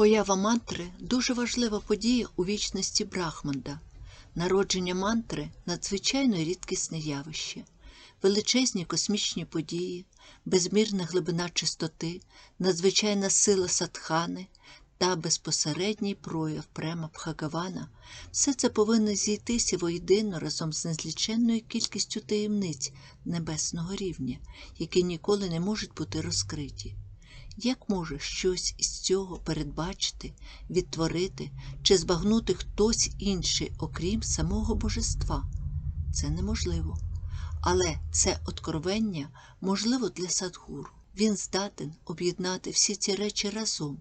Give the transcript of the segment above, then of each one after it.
Поява мантри дуже важлива подія у вічності Брахманда. Народження мантри надзвичайно рідкісне явище, величезні космічні події, безмірна глибина чистоти, надзвичайна сила садхани та безпосередній прояв према Бхагавана – все це повинно зійтися воєдино разом з незліченною кількістю таємниць небесного рівня, які ніколи не можуть бути розкриті. Як може щось із цього передбачити, відтворити чи збагнути хтось інший, окрім самого божества? Це неможливо. Але це откровення можливо для Садгуру. Він здатен об'єднати всі ці речі разом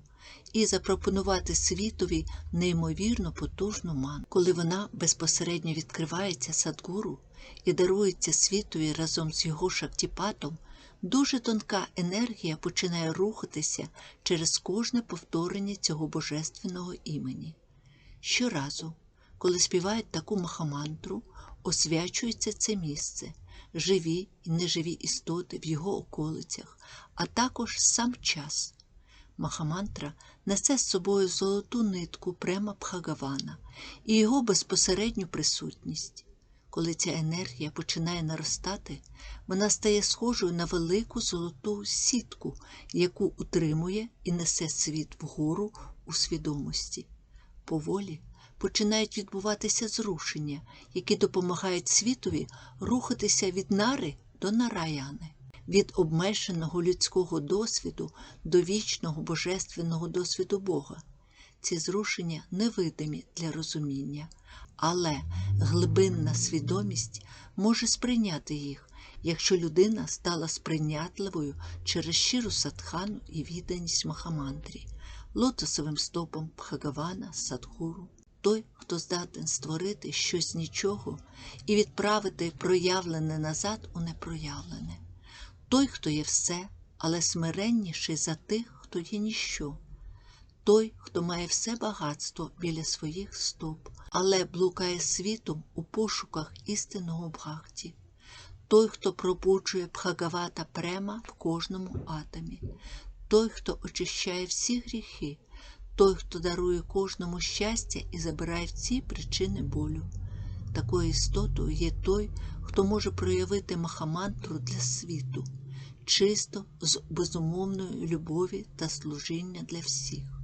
і запропонувати світові неймовірно потужну ману. Коли вона безпосередньо відкривається Садгуру і дарується світові разом з його шактіпатом, Дуже тонка енергія починає рухатися через кожне повторення цього божественного імені. Щоразу, коли співають таку махамантру, освячується це місце, живі і неживі істоти в його околицях, а також сам час. Махамантра несе з собою золоту нитку према Бхагавана і його безпосередню присутність. Коли ця енергія починає наростати, вона стає схожою на велику золоту сітку, яку утримує і несе світ вгору у свідомості. Поволі починають відбуватися зрушення, які допомагають світові рухатися від нари до нараяни, від обмеженого людського досвіду до вічного божественного досвіду Бога. Ці зрушення невидимі для розуміння, але глибинна свідомість може сприйняти їх, якщо людина стала сприйнятливою через щиру садхану і відданість Махамантрі, лотосовим стопом Бхагавана, Садхуру. Той, хто здатен створити щось нічого і відправити проявлене назад у непроявлене, той, хто є все, але смиренніший за тих, хто є ніщо. Той, хто має все багатство біля своїх стоп, але блукає світом у пошуках істинного бхакті, той, хто пробуджує Бхагавата према в кожному атомі, той, хто очищає всі гріхи, той, хто дарує кожному щастя і забирає всі причини болю. Такою істотою є той, хто може проявити махамантру для світу, чисто з безумовною любові та служіння для всіх.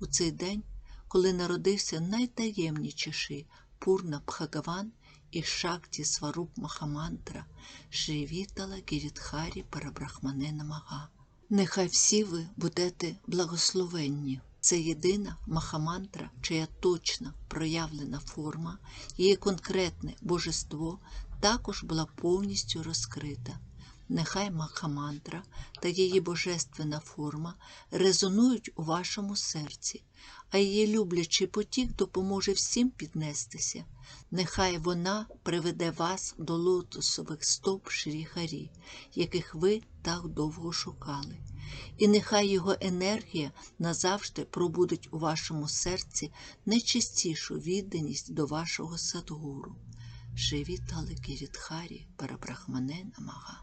У цей день, коли народився найтаємніший Пурна Бхагаван і Шакті Сваруб Махамантра, Шрівітала Гірідхарі Парабрахмане Намага. Нехай всі ви будете благословенні. Це єдина махамантра, чия точна проявлена форма, її конкретне божество також була повністю розкрита. Нехай Махамантра та її божественна форма резонують у вашому серці, а її люблячий потік допоможе всім піднестися. Нехай вона приведе вас до лотосових стоп Шріхарі, яких ви так довго шукали. І нехай його енергія назавжди пробудить у вашому серці найчистішу відданість до вашого садгуру. Живі талики Рідхарі Парабрахмане Намага.